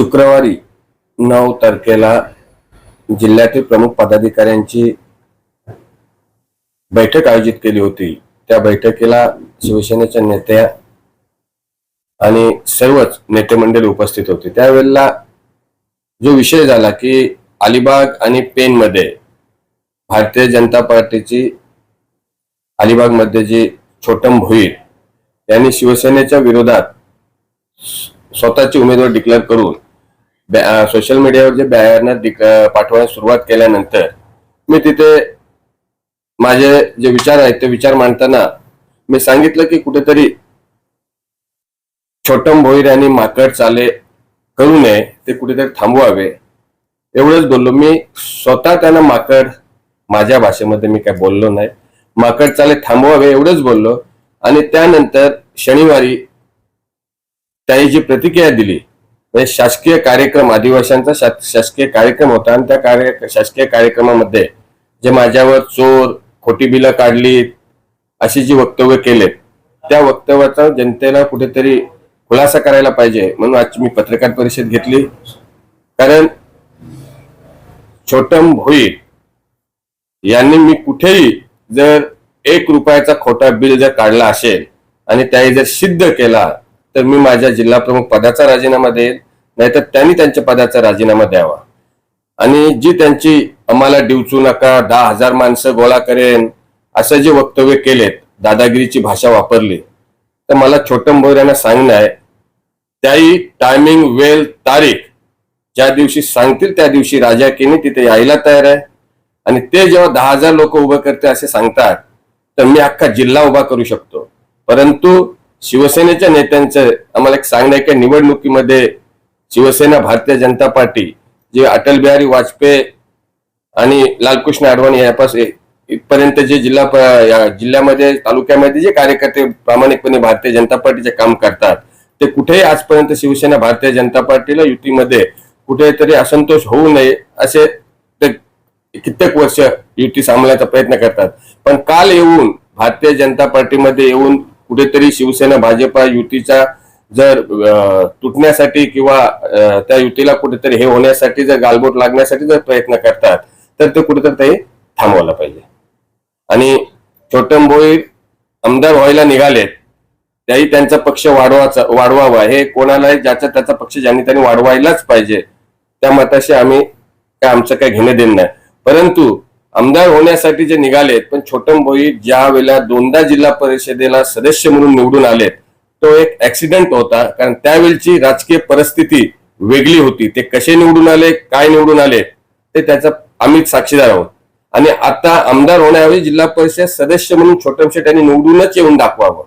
शुक्रवारी नऊ तारखेला जिल्ह्यातील प्रमुख पदाधिकाऱ्यांची बैठक आयोजित केली होती. त्या बैठकीला शिवसेनेच्या नेत्या आणि सर्वच नेते मंडळी उपस्थित होते. त्यावेळेला जो विषय झाला की अलिबाग आणि पेन मध्ये भारतीय जनता पार्टीची अलिबागमध्ये जी छोटम भोईर यांनी शिवसेनेच्या विरोधात स्वतःची उमेदवार डिक्लेअर करून सोशल मीडियावर जे बॅनर पाठवायला सुरुवात केल्यानंतर मी तिथे माझे जे विचार आहेत ते विचार मांडताना मी सांगितलं की कुठेतरी छोटम भोईर आणि माकड चाले करू नये ते कुठेतरी थांबवावे. एवढंच बोललो. मी स्वतः त्यांना माकड माझ्या भाषेमध्ये मी काय बोललो नाही. माकड चाले थांबवावे एवढंच बोललो. आणि त्यानंतर शनिवारी त्यांनी जी प्रतिक्रिया दिली म्हणजे शासकीय कार्यक्रम आदिवासींचा शासकीय कार्यक्रम होता आणि त्या कार्य शासकीय कार्यक्रमामध्ये जे माझ्यावर चोर खोटी बिलं काढली अशी जी वक्तव्य केलेत त्या वक्तव्याचा जनतेला कुठेतरी खुलासा करायला पाहिजे म्हणून आज मी पत्रकार परिषद घेतली. कारण छोटम भोई यांनी मी कुठेही जर एक रुपयाचा खोटा बिल जर काढला असेल आणि त्याही जर सिद्ध केला तर मी माझ्या जिल्हा प्रमुख पदाचा राजीनामा देईल नाहीतर त्यांनी त्यांच्या पदाचा राजीनामा द्यावा. आणि जी त्यांची आम्हाला डिवचू नका दहा हजार माणसं गोळा करेन असं जे वक्तव्य केलेत दादागिरीची भाषा वापरली तर मला छोटम भोर यांना सांगणं आहे त्याही टायमिंग वेळ तारीख ज्या दिवशी सांगतील त्या दिवशी राजा केनी तिथे यायला तयार आहे. आणि ते जेव्हा दहा हजार लोक उभं करते असे सांगतात तर मी अख्खा जिल्हा उभा करू शकतो. परंतु शिवसेनेच्या नेत्यांचं आम्हाला एक सांगणं आहे की निवडणुकीमध्ये शिवसेना भारतीय जनता पार्टी जे अटल बिहारी वाजपेयी आणि लालकृष्ण अडवाणी यापासून इथपर्यंत जे जिल्हा प- या जिल्ह्यामध्ये तालुक्यामध्ये जे कार्यकर्ते प्रामाणिकपणे भारतीय जनता पार्टीचे काम करतात ते कुठेही आजपर्यंत शिवसेना भारतीय जनता पार्टीला युतीमध्ये कुठेतरी असंतोष होऊ नये असे ते कित्येक वर्ष युती सांभाळण्याचा प्रयत्न करतात. पण काल येऊन भारतीय जनता पार्टीमध्ये येऊन कुठेतरी शिवसेना भाजपा युतीचा जर तुटण्यासाठी किंवा त्या युतीला कुठेतरी हे होण्यासाठी जर गालबोट लागण्यासाठी जर प्रयत्न करतात तर ते कुठेतरी ते थांबवायला पाहिजे. आणि छोटम भोईर आमदार व्हायला निघालेत त्याही त्यांचा पक्ष वाढवाचा वाढवावा. हे कोणालाही ज्याचा त्याचा पक्ष ज्यांनी त्यांनी वाढवायलाच पाहिजे त्या मताशी आम्ही काय आमचं काय घेणं देणं नाही. परंतु आमदार होण्यासाठी जे निघालेत पण छोटम भोई ज्या वेळेला दोनदा जिल्हा परिषदेला सदस्य म्हणून निवडून आलेत तो एक ऍक्सिडेंट होता. कारण त्यावेळची राजकीय परिस्थिती वेगळी होती. ते कसे निवडून आले काय निवडून आले ते त्याचा आम्ही साक्षीदार आहोत. आणि आता आमदार होण्याऐवजी जिल्हा परिषद सदस्य म्हणून छोटमशेट यांनी निवडूनच येऊन दाखवावं.